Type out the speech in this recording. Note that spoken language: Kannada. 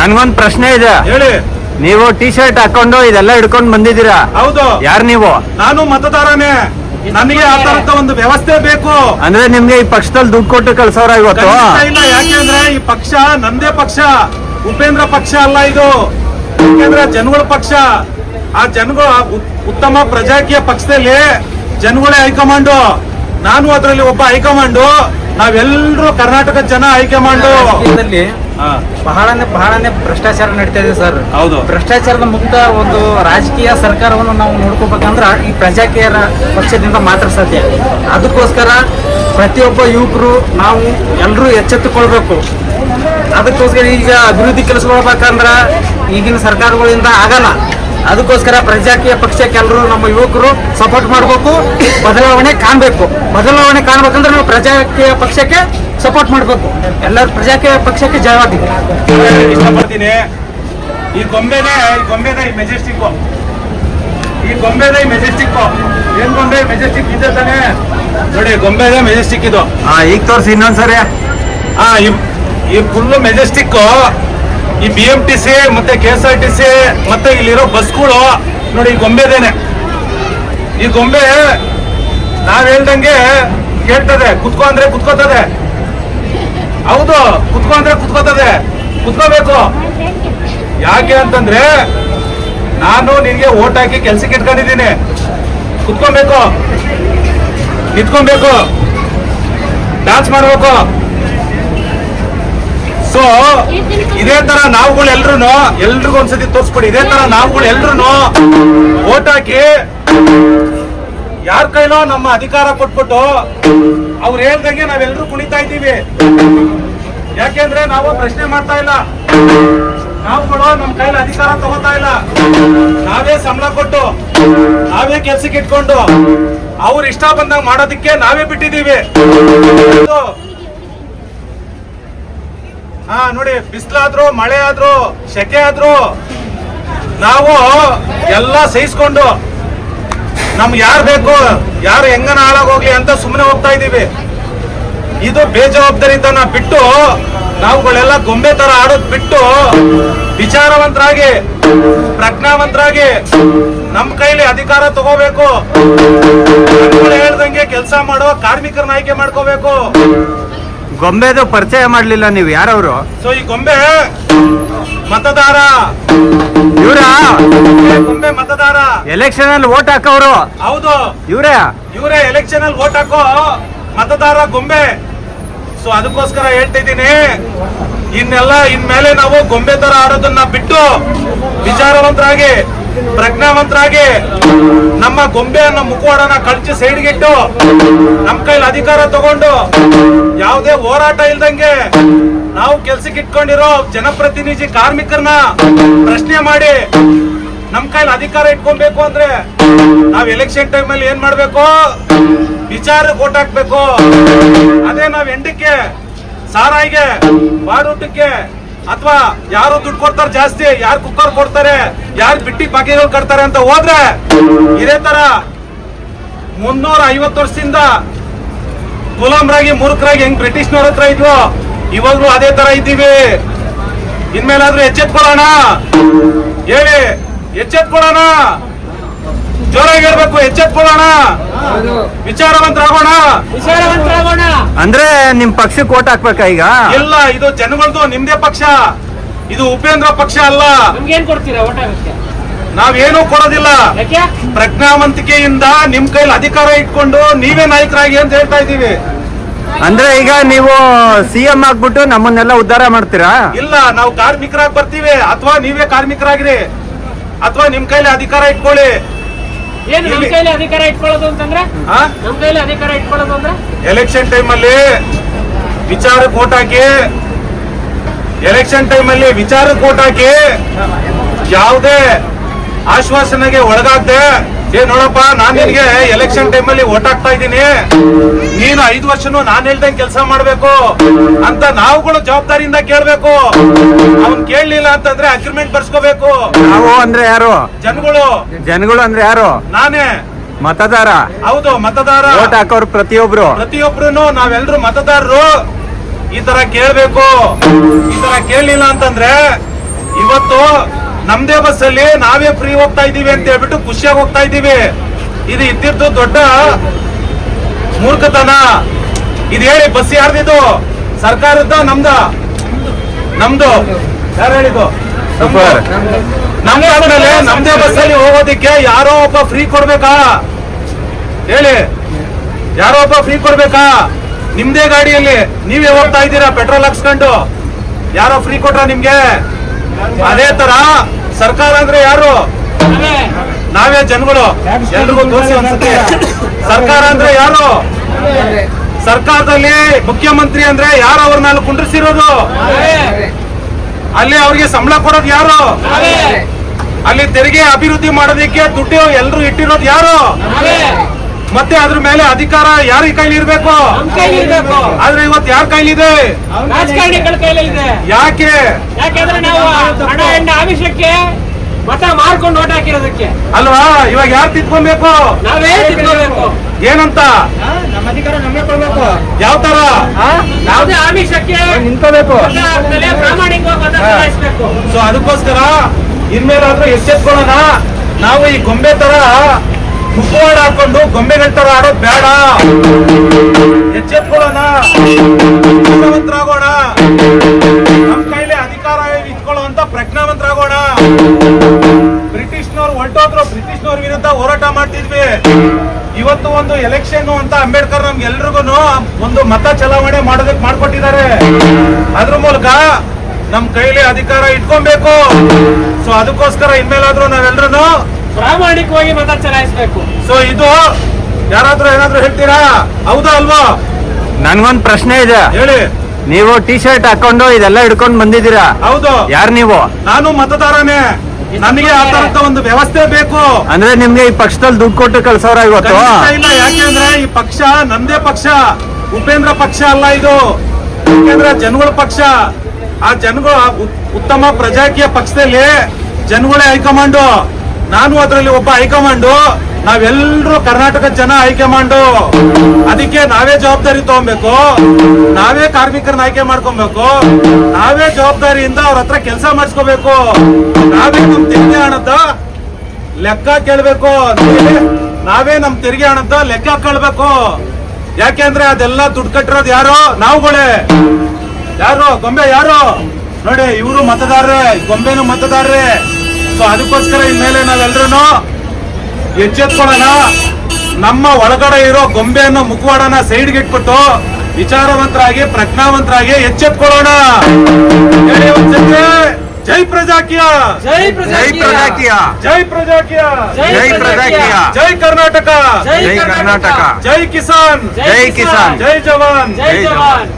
ನನ್ಗೊಂದ್ ಪ್ರಶ್ನೆ ಇದೆ. ಹೇಳಿ. ನೀವು ಟಿ ಶರ್ಟ್ ಹಾಕೊಂಡು ಇದೆಲ್ಲ ಹಿಡ್ಕೊಂಡ್ ಬಂದಿದ್ದೀರಾ? ಹೌದು. ಯಾರ್ ನೀವು? ನಾನು ಮತದಾರನೇ. ನನಗೆ ಆ ತರದ ಒಂದು ವ್ಯವಸ್ಥೆ ಬೇಕು. ಅಂದ್ರೆ ನಿಮ್ಗೆ ಈ ಪಕ್ಷದಲ್ಲಿ ದುಡ್ಡು ಕೊಟ್ಟು ಕಳ್ಸೋರ ಇವತ್ತು? ಖಂಡಿತ ಇಲ್ಲ. ಯಾಕೆಂದ್ರೆ ಈ ಪಕ್ಷ ನಂದೇ ಪಕ್ಷ. ಉಪೇಂದ್ರ ಪಕ್ಷ ಅಲ್ಲ ಇದು. ಯಾಕೆಂದ್ರೆ ಜನಗಳ ಪಕ್ಷ. ಆ ಜನಗಳು ಆ ಉತ್- ಉತ್ತಮ ಪ್ರಜಾಕೀಯ ಪಕ್ಷದಲ್ಲಿ ಜನಗಳೇ ಹೈಕಮಾಂಡು. ನಾನು ಅದರಲ್ಲಿ ಒಬ್ಬ ಹೈಕಮಾಂಡು. ನಾವೆಲ್ಲರೂ ಕರ್ನಾಟಕದ ಜನ ಹೈಕಮಾಂಡು. ಬಹಳನೇ ಬಹಳನೇ ಭ್ರಷ್ಟಾಚಾರ ನಡೀತಾ ಇದೆ ಸರ್. ಹೌದು. ಭ್ರಷ್ಟಾಚಾರದ ಮುಕ್ತ ಒಂದು ರಾಜಕೀಯ ಸರ್ಕಾರವನ್ನು ನಾವು ನೋಡ್ಕೋಬೇಕಂದ್ರ ಈ ಪ್ರಜಾಕೀಯ ಪಕ್ಷದಿಂದ ಮಾತ್ರ ಸಾಧ್ಯ. ಅದಕ್ಕೋಸ್ಕರ ಪ್ರತಿಯೊಬ್ಬ ಯುವಕರು ನಾವು ಎಲ್ಲರೂ ಎಚ್ಚೆತ್ತುಕೊಳ್ಬೇಕು. ಅದಕ್ಕೋಸ್ಕರ ಈಗ ಅಭಿವೃದ್ಧಿ ಕೆಲಸ ಬೇಕಂದ್ರ ಈಗಿನ ಸರ್ಕಾರಗಳಿಂದ ಆಗಲ್ಲ. ಅದಕ್ಕೋಸ್ಕರ ಪ್ರಜಾಕೀಯ ಪಕ್ಷಕ್ಕೆ ಎಲ್ಲರೂ ನಮ್ಮ ಯುವಕರು ಸಪೋರ್ಟ್ ಮಾಡಬೇಕು. ಬದಲಾವಣೆ ಕಾಣಬೇಕು. ಬದಲಾವಣೆ ಕಾಣ್ಬೇಕಂದ್ರೆ ನಾವು ಪ್ರಜಾಕೀಯ ಪಕ್ಷಕ್ಕೆ ಸಪೋರ್ಟ್ ಮಾಡಬೇಕು. ಎಲ್ಲರೂ ಪ್ರಜಾಕ್ಕೆ ಪಕ್ಷಕ್ಕೆ ಜಯವಾಗಿದೆ. ಇಷ್ಟಪಡ್ತೀನಿ. ಈ ಗೊಂಬೆನೇ ಈ ಗೊಂಬೆನೇ ಈ ಮೆಜೆಸ್ಟಿಕ್ ಈ ಗೊಂಬೆನೇ ಈ ಮೆಜೆಸ್ಟಿಕ್ ಏನ್ ಗೊಂಬೆ? ಮೆಜೆಸ್ಟಿಕ್ ಇದೆ ತಾನೇ. ನೋಡಿ ಗೊಂಬೆನೇ ಮೆಜೆಸ್ಟಿಕ್ ಇದು. ಹಾ ಈಗ ತೋರಿಸಿ ಇನ್ನೊಂದ್ಸರಿ. ಆ ಈ- ಈ ಫುಲ್ ಮೆಜೆಸ್ಟಿಕ್ ಈ ಬಿ ಎಂ ಟಿ ಸಿ ಮತ್ತೆ K S R T C ಮತ್ತೆ ಇಲ್ಲಿರೋ ಬಸ್ಗಳು ನೋಡಿ ಈ ಗೊಂಬೆದೇನೆ. ಈ ಗೊಂಬೆ ನಾವ್ ಹೇಳ್ದಂಗೆ ಕೇಳ್ತದೆ ಕುತ್ಕೋ ಅಂದ್ರೆ ಕುತ್ಕೋತದೆ. ಹೌದು, ಕುತ್ಕೋ ಅಂದ್ರೆ ಕುತ್ಕೋತದೆ. ಕುತ್ಕೋಬೇಕು. ಯಾಕೆ ಅಂತಂದ್ರೆ ನಾನು ನಿನ್ಗೆ ಓಟ್ ಹಾಕಿ ಕೆಲ್ಸಕ್ಕೆ ಇಟ್ಕೊಂಡಿದ್ದೀನಿ. ಕುತ್ಕೊಬೇಕು. ನಿಂತ್ಕೊಬೇಕು. ಡಾನ್ಸ್ ಮಾಡ್ಬೇಕು. ಸೊ ಇದೇ ತರ ನಾವುಗಳು ಎಲ್ರು ಎಲ್ರಿಗೂ ಒಂದ್ಸತಿ ತೋರಿಸ್ಕೊಡಿ. ಇದೇ ತರ ನಾವುಗಳು ಎಲ್ರು ಓಟ್ ಹಾಕಿ ಯಾರ ಕೈಲೋ ನಮ್ಮ ಅಧಿಕಾರ ಕೊಟ್ಬಿಟ್ಟು ಅವ್ರು ಹೇಳ್ದಂಗೆ ನಾವೆಲ್ಲರೂ ಕುಣಿತಾ ಇದ್ದೀವಿ. ಯಾಕೆಂದ್ರೆ ನಾವು ಪ್ರಶ್ನೆ ಮಾಡ್ತಾ ಇಲ್ಲ. ನಾವುಗಳು ನಮ್ಮ ಕೈಲಿ ಅಧಿಕಾರ ತಗೋತಾ ಇಲ್ಲ. ನಾವೇ ಸಂಬಳ ಕೊಟ್ಟು, ನಾವೇ ಕೆಲ್ಸಕ್ಕೆ ಇಟ್ಕೊಂಡು ಅವ್ರು ಇಷ್ಟ ಬಂದಾಗ ಮಾಡೋದಕ್ಕೆ ನಾವೇ ಬಿಟ್ಟಿದ್ದೀವಿ. ಹಾ, ನೋಡಿ, ಬಿಸಿಲಾದ್ರು, ಮಳೆ ಆದ್ರು, ಸೆಕೆ ಆದ್ರು ನಾವು ಎಲ್ಲ ಸಹಿಸ್ಕೊಂಡು ನಮ್ಗೆ ಯಾರು ಬೇಕು? ಯಾರು ಹೆಂಗನ ಹಾಳಾಗೋಗ್ಲಿ ಅಂತ ಸುಮ್ಮನೆ ಹೋಗ್ತಾ ಇದೀವಿ. ಇದು ಬೇಜವಾಬ್ದಾರಿತನ ಬಿಟ್ಟು ನಾವುಗಳೆಲ್ಲ ಗೊಂಬೆ ತರ ಆಡೋದ್ ಬಿಟ್ಟು ವಿಚಾರವಂತರಾಗಿ, ಪ್ರಜ್ಞಾವಂತರಾಗಿ ನಮ್ ಕೈಲಿ ಅಧಿಕಾರ ತಗೋಬೇಕು. ಹೇಳ್ದಂಗೆ ಕೆಲಸ ಮಾಡೋ ಕಾರ್ಮಿಕರನ್ನ ಆಯ್ಕೆ ಮಾಡ್ಕೋಬೇಕು. ಗೊಂಬೆದು ಪರಿಚಯ ಮಾಡ್ಲಿಲ್ಲ ನೀವು ಯಾರವರು? ಸೊ ಈ ಗೊಂಬೆ ಮತದಾರ. ಇವ್ರಾ? ಗೊಂಬೆ ಮತದಾರ. ಎಲೆಕ್ಷನ್ ಅಲ್ಲಿ ವೋಟ್ ಹಾಕೋರು ಹೌದು. ಇವ್ರೇ? ಇವರೇ ಎಲೆಕ್ಷನ್ ಅಲ್ಲಿ ವೋಟ್ ಹಾಕೋ ಮತದಾರ ಗೊಂಬೆ. ಸೊ ಅದಕ್ಕೋಸ್ಕರ ಹೇಳ್ತಾ ಇದ್ದೀನಿ. ಇನ್ನೆಲ್ಲ ಇನ್ಮೇಲೆ ನಾವು ಗೊಂಬೆ ತರ ಆಡೋದನ್ನ ಬಿಟ್ಟು ವಿಚಾರವಂತರಾಗಿ ಪ್ರಜ್ಞಾವಂತರಾಗಿ ನಮ್ಮ ಗೊಂಬೆಯನ್ನು ಮುಖವಾಡನ ಕಳಚಿ ಸೈಡ್ಗಿಟ್ಟು ನಮ್ಮ ಕೈಲಿ ಅಧಿಕಾರ ತಗೊಂಡು ಯಾವುದೇ ಹೋರಾಟ ಇಲ್ದಂಗೆ ನಾವು ಕೆಲ್ಸಕ್ಕೆ ಇಟ್ಕೊಂಡಿರೋ ಜನಪ್ರತಿನಿಧಿ ಕಾರ್ಮಿಕರನ್ನ ಪ್ರಶ್ನೆ ಮಾಡಿ ನಮ್ ಕೈಲಿ ಅಧಿಕಾರ ಇಟ್ಕೊಬೇಕು ಅಂದ್ರೆ ನಾವ್ ಎಲೆಕ್ಷನ್ ಟೈಮ್ ಅಲ್ಲಿ ಏನ್ ಮಾಡ್ಬೇಕು? ವಿಚಾರ ಓಟ್ ಹಾಕ್ಬೇಕು. ಅದೇ ನಾವ್ ಎಂಡಕ್ಕೆ ಸಾರಾಯಿಗೆ ಬಾಡೂಟಕ್ಕೆ ಅಥವಾ ಯಾರು ದುಡ್ಡು ಕೊಡ್ತಾರೆ ಜಾಸ್ತಿ, ಯಾರು ಕುಕ್ಕರ್ ಕೊಡ್ತಾರೆ, ಯಾರು ಬಿಟ್ಟಿ ಬಾಕಿಗಳು ಕಟ್ತಾರೆ ಅಂತ ಹೋದ್ರೆ, ಇದೇ ತರ ಮುನ್ನೂರ ಐವತ್ತು ವರ್ಷದಿಂದ ಗುಲಾಮ್ರಾಗಿ, ಮೂರ್ಖರಾಗಿ ಹೆಂಗ್ ಬ್ರಿಟಿಷ್ನವ್ರ ಹತ್ರ ಇದ್ವು, ಇವಾಗ್ಲೂ ಅದೇ ತರ ಇದ್ದೀವಿ. ಇನ್ಮೇಲಾದ್ರೂ ಎಚ್ಚೆತ್ಕೊಳ್ಳೋಣ. ಹೇಳಿ, ಎಚ್ಚೆತ್ಕೊಳ್ಳೋಣ. ಜೋರಾಗಿ ಹೇಳ್ಬೇಕು, ಎಚ್ಚೆತ್ಕೊಳ್ಳೋಣ. ವಿಚಾರವಂತರಾಗೋಣ. ಅಂದ್ರೆ ನಿಮ್ ಪಕ್ಷಕ್ಕೆ ಓಟ್ ಹಾಕ್ಬೇಕಾ ಈಗ? ಇಲ್ಲ ಇದು ಜನಗಳದು ನಿಮ್ದೇ ಪಕ್ಷ. ಇದು ಉಪೇಂದ್ರ ಪಕ್ಷ ಅಲ್ಲ. ನಮ್ಗೇನ್ ಕೊಡ್ತೀರಾ ಓಟ್ ಹಾಕಕ್ಕೆ? ನಾವೇನು ಕೊಡೋದಿಲ್ಲ. ಯಾಕೆ? ಪ್ರಜ್ಞಾವಂತಿಕೆಯಿಂದ ನಿಮ್ ಕೈಲಿ ಅಧಿಕಾರ ಇಟ್ಕೊಂಡು ನೀವೇ ನಾಯಕರಾಗಿ ಅಂತ ಹೇಳ್ತಾ ಇದ್ದೀವಿ. ಅಂದ್ರೆ ಈಗ ನೀವು ಸಿ ಎಂ ಆಗ್ಬಿಟ್ಟು ನಮ್ಮನ್ನೆಲ್ಲ ಉದ್ಧಾರ ಮಾಡ್ತೀರಾ? ಇಲ್ಲ ನಾವು ಕಾರ್ಮಿಕರಾಗಿ ಬರ್ತೀವಿ. ಅಥವಾ ನೀವೇ ಕಾರ್ಮಿಕರಾಗಿರಿ. ಅಥವಾ ನಿಮ್ ಕೈಲಿ ಅಧಿಕಾರ ಇಟ್ಕೊಳ್ಳಿ. ಏನು ನಮ್ ಇಲ್ಲಿ- ಕೈಲಿ ಅಧಿಕಾರ ಇಟ್ಕೊಳ್ಳೋದು ಅಂತಂದ್ರೆ? ಹಾ ನಮ್ ಕೈಲಿ ಅಧಿಕಾರ ಇಟ್ಕೊಳ್ಳೋದು ಅಂದ್ರೆ? ಎಲೆಕ್ಷನ್ ಟೈಮಲ್ಲಿ ವಿಚಾರಕ್ಕೆ ಓಟ್ ಹಾಕಿ ಎಲೆಕ್ಷನ್ ಟೈಮಲ್ಲಿ ವಿಚಾರಕ್ಕೆ ಓಟ್ ಹಾಕಿ ಯಾವುದೇ ಆಶ್ವಾಸನೆಗೆ ಒಳಗಾಗ್ದೆ ಏ ನೋಡಪ್ಪ ನಾನ್ ನಿನ್ಗೆ ಎಲೆಕ್ಷನ್ ಟೈಮಲ್ಲಿ ಓಟ್ ಹಾಕ್ತಾ ಇದ್ದೀನಿ. ನೀನು ಐದು ವರ್ಷನೂ ನಾನ್ ಹೇಳ್ದಂಗೆ ಕೆಲಸ ಮಾಡ್ಬೇಕು ಅಂತ ನಾವುಗಳು ಜವಾಬ್ದಾರಿಯಿಂದ ಕೇಳ್ಬೇಕು. ಅವ್ನ್ ಕೇಳಲಿಲ್ಲ ಅಂತಂದ್ರೆ ಅಗ್ರಿಮೆಂಟ್ ಬರ್ಸ್ಕೋಬೇಕು. ನಾವು ಅಂದ್ರೆ ಯಾರು? ಜನಗಳು. ಜನಗಳು ಅಂದ್ರೆ ಯಾರು? ನಾನೇ. ಮತದಾರ. ಹೌದು ಮತದಾರ. ಓಟ್ ಹಾಕೋರು ಪ್ರತಿಯೊಬ್ರು. ಪ್ರತಿಯೊಬ್ರು ನಾವೆಲ್ಲರೂ ಮತದಾರರು. ಈ ತರ ಕೇಳ್ಬೇಕು. ಈ ತರ ಕೇಳಲಿಲ್ಲ ಅಂತಂದ್ರೆ ಇವತ್ತು ನಮ್ದೇ ಬಸ್ ಅಲ್ಲಿ ನಾವೇ ಫ್ರೀ ಹೋಗ್ತಾ ಇದೀವಿ ಅಂತ ಹೇಳ್ಬಿಟ್ಟು ಖುಷಿಯಾಗಿ ಹೋಗ್ತಾ ಇದೀವಿ ಇದು ಇದ್ದಿದ್ದು ದೊಡ್ಡ ಮೂರ್ಖತನ. ಇದು ಹೇಳಿ ಬಸ್ ಯಾರ್ದಿದು ಸರ್ಕಾರದ ನಮ್ದ? ನಮ್ದು. ಯಾರು ಹೇಳಿದ್ದು? ನಮ್ದಾದ್ಮೇಲೆ ನಮ್ದೇ ಬಸ್ ಅಲ್ಲಿ ಹೋಗೋದಿಕ್ಕೆ ಯಾರೋ ಒಬ್ಬ ಫ್ರೀ ಕೊಡ್ಬೇಕಾ? ಹೇಳಿ. ಯಾರೋ ಒಬ್ಬ ಫ್ರೀ ಕೊಡ್ಬೇಕಾ? ನಿಮ್ದೇ ಗಾಡಿಯಲ್ಲಿ. ನೀವೇ ಹೋಗ್ತಾ ಇದ್ದೀರಾ ಪೆಟ್ರೋಲ್ ಹಾಕ್ಸ್ಕೊಂಡು? ಯಾರೋ ಫ್ರೀ ಕೊಟ್ರ ನಿಮ್ಗೆ? ಅದೇ ತರ ಸರ್ಕಾರ ಅಂದ್ರೆ ಯಾರು? ನಾವೇ. ಜನಗಳು. ಎಲ್ರಿಗೂ ತೋರಿಸಿ ಅನ್ಸುತ್ತೆ ಸರ್ಕಾರ ಅಂದ್ರೆ ಯಾರು? ಸರ್ಕಾರದಲ್ಲಿ ಮುಖ್ಯಮಂತ್ರಿ ಅಂದ್ರೆ ಯಾರು ಅವ್ರನ್ನ ಅಲ್ಲಿ ಕುಂಡ್ರಿಸಿರೋದು? ಅಲ್ಲಿ ಅವ್ರಿಗೆ ಸಂಬಳ ಕೊಡೋದು ಯಾರು? ಅಲ್ಲಿ ತೆರಿಗೆ ಅಭಿವೃದ್ಧಿ ಮಾಡೋದಕ್ಕೆ ದುಡ್ಡು ಎಲ್ರು ಇಟ್ಟಿರೋದು ಯಾರು? ಮತ್ತೆ ಅದ್ರ ಮೇಲೆ ಅಧಿಕಾರ ಯಾರ ಕೈಲಿ ಇರ್ಬೇಕು? ಆದ್ರೆ ಇವತ್ತು ಯಾರ ಕೈಲಿದೆ ರಾಜಕಾರಣಿಗಳ ಇದೆ. ಯಾಕೆ? ಯಾಕೆಂದ್ರೆ ನಾವು ಹಣ ಆಮಿಷಕ್ಕೆ ಮತ ಮಾರ್ಕೊಂಡು ಓಟ್ ಹಾಕಿರೋದಕ್ಕೆ. ಅಲ್ವಾ? ಇವಾಗ ಯಾರು ತಿದ್ಕೊಬೇಕು? ನಾವೇ ತಿಳ್ಕೋಬೇಕು ಏನಂತ? ನಮ್ಮ ಅಧಿಕಾರ ನಮಗೆ ಕೊಡ್ಬೇಕು. ಯಾವ ತರ? ಯಾವುದೇ ಆಮಿಷಕ್ಕೆ ಹಾಕ್ದಲೆ ಪ್ರಾಮಾಣಿಕವಾಗಿ ಸೊ ಅದಕ್ಕೋಸ್ಕರ ಇನ್ಮೇಲಾದ್ರೂ ಎಚ್ಚೆತ್ಕೊಳ್ಳೋಣ. ನಾವು ಈ ಗೊಂಬೆ ತರ ಮುಖವಾಡ ಹಾಕೊಂಡು ಗೊಂಬೆಗಳ ತರ ಆಡೋದ್ ಬೇಡ. ಎಚ್ಚೆತ್ಕೊಳ್ಳೋಣ ಪ್ರಜ್ಞಾವಂತರಾಗೋಣ ನಮ್ಮ ಕೈಲಿ ಅಧಿಕಾರ ಇಟ್ಕೊಳ್ಳುವಂತ ಪ್ರಜ್ಞಾವಂತರಾಗೋಣ. ಬ್ರಿಟಿಷ್ನವ್ರು ಹೊರಟೋದ್ರು, ಬ್ರಿಟಿಷ್ನವ್ರ ವಿರುದ್ಧ ಹೋರಾಟ ಮಾಡ್ತಿದ್ವಿ. ಇವತ್ತು ಒಂದು ಎಲೆಕ್ಷನ್ ಅಂತ ಅಂಬೇಡ್ಕರ್ ನಮ್ಗೆಲ್ರಿಗೂ ಒಂದು ಮತ ಚಲಾವಣೆ ಮಾಡೋದಕ್ಕೆ ಮಾಡ್ಕೊಟ್ಟಿದ್ದಾರೆ. ಅದ್ರ ಮೂಲಕ ನಮ್ ಕೈಲಿ ಅಧಿಕಾರ ಇಟ್ಕೊಬೇಕು. ಸೊ ಅದಕ್ಕೋಸ್ಕರ ಇನ್ಮೇಲಾದ್ರೂ ನಾವೆಲ್ಲರೂ ಪ್ರಾಮಾಣಿಕವಾಗಿ ಮತ ಚಲಾಯಿಸ್ಬೇಕು. ಸೊ ಇದು ಯಾರಾದ್ರೂ ಏನಾದ್ರೂ ಹೇಳ್ತೀರಾ? ಹೌದಾ ಅಲ್ವಾ? ನನ್ಗೊಂದ್ ಪ್ರಶ್ನೆ ಇದೆ. ಹೇಳಿ. ನೀವು ಟಿ ಶರ್ಟ್ ಹಾಕೊಂಡು ಇದೆಲ್ಲ ಹಿಡ್ಕೊಂಡು ಬಂದಿದ್ದೀರಾ? ಹೌದು. ಯಾರ್ ನೀವು? ನಾನು ಮತದಾರನೇ. ನನಗೆ ಆ ತರದ ಒಂದು ವ್ಯವಸ್ಥೆ ಬೇಕು. ಅಂದ್ರೆ ನಿಮ್ಗೆ ಈ ಪಕ್ಷದಲ್ಲಿ ದುಡ್ಡು ಕೊಟ್ಟು ಕಳ್ಸೋರ ಇವತ್ತು? ಖಂಡಿತ ಇಲ್ಲ. ಯಾಕೆಂದ್ರೆ ಈ ಪಕ್ಷ ನಂದೇ ಪಕ್ಷ. ಉಪೇಂದ್ರ ಪಕ್ಷ ಅಲ್ಲ ಇದು. ಯಾಕೆಂದ್ರೆ ಜನಗಳ ಪಕ್ಷ. ಆ ಜನಗಳು ಉತ್ತಮ ಪ್ರಜಾಕೀಯ ಪಕ್ಷದಲ್ಲಿ ಜನಗಳೇ ಹೈಕಮಾಂಡು. ನಾನು ಅದರಲ್ಲಿ ಒಬ್ಬ ಹೈಕಮಾಂಡು. ನಾವೆಲ್ಲರೂ ಕರ್ನಾಟಕ ಜನ ಹೈಕಮಾಂಡ್. ಅದಕ್ಕೆ ನಾವೇ ಜವಾಬ್ದಾರಿ ತಗೊಬೇಕು. ನಾವೇ ಕಾರ್ಮಿಕರನ್ನ ಆಯ್ಕೆ ಮಾಡ್ಕೊಬೇಕು. ನಾವೇ ಜವಾಬ್ದಾರಿಯಿಂದ ಅವ್ರ ಹತ್ರ ಕೆಲಸ ಮಾಡಿಸ್ಕೋಬೇಕು. ನಾವೇ ನಮ್ ತೆರಿಗೆ ಹಣದ ಲೆಕ್ಕ ಕೇಳಬೇಕು. ನಾವೇ ನಮ್ ತೆರಿಗೆ ಹಣದ ಲೆಕ್ಕ ಕೇಳಬೇಕು. ಯಾಕೆಂದ್ರೆ ಅದೆಲ್ಲ ದುಡ್ಡು ಕಟ್ಟಿರೋದು ಯಾರು? ನಾವುಗಳೇ. ಯಾರು? ಗೊಂಬೆ ಯಾರು? ನೋಡಿ, ಇವರು ಮತದಾರರೇ. ಗೊಂಬೆನು ಮತದಾರರೇ. ಸೊ ಅದಕ್ಕೋಸ್ಕರ ಇನ್ಮೇಲೆ ನಾವೆಲ್ಲರೂ ಎಚ್ಚೆತ್ಕೊಳ್ಳೋಣ. ನಮ್ಮ ಒಳಗಡೆ ಇರೋ ಗೊಂಬೆಯನ್ನು ಮುಖವಾಡನ ಸೈಡ್ಗೆ ಇಟ್ಬಿಟ್ಟು ವಿಚಾರವಂತರಾಗಿ ಪ್ರಜ್ಞಾವಂತರಾಗಿ ಎಚ್ಚೆತ್ಕೊಳ್ಳೋಣ. ಹೇಳಿ ಒಂದ್ಸತಿ, ಜೈ ಪ್ರಜಾಕೀಯ. ಜೈ ಜೈ ಪ್ರಜಾಕೀಯ. ಜೈ ಪ್ರಜಾಕೀಯ. ಜೈ ಪ್ರಜಾಕೀಯ. ಜೈ ಕರ್ನಾಟಕ. ಜೈ ಜೈ ಕರ್ನಾಟಕ. ಜೈ ಕಿಸಾನ್. ಜೈ ಕಿಸಾನ್. ಜೈ ಜವಾನ್. ಜೈ ಜವಾನ್.